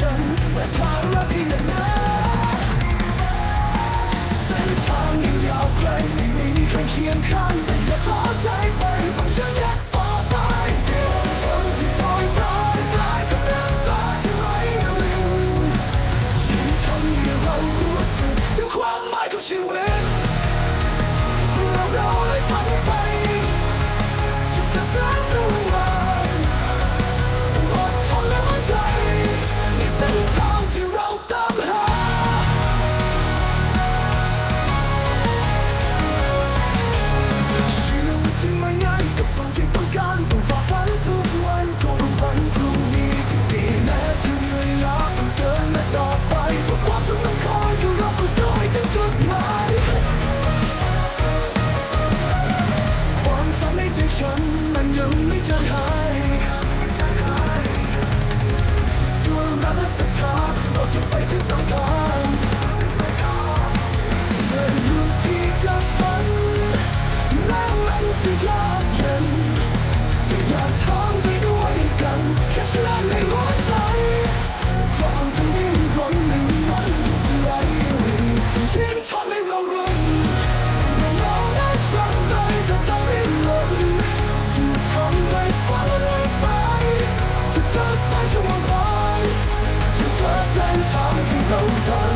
ฉันเางรักนาเส้นทางยังยาวไกลไม่มีใครเคียงข้างแต่อย่าท้อใจ จะไปถึต้นทางเมื่ดูที่จะฝันแม้มันจะยากเย็นจะอยากทำไปด้วยกันแค่ฉันในหัวใจเพราะคนทั้งยิ่งคนหนึ่งมันถูกใจยิ่งทำให้เรารู้在是我。是这擅长情斗争。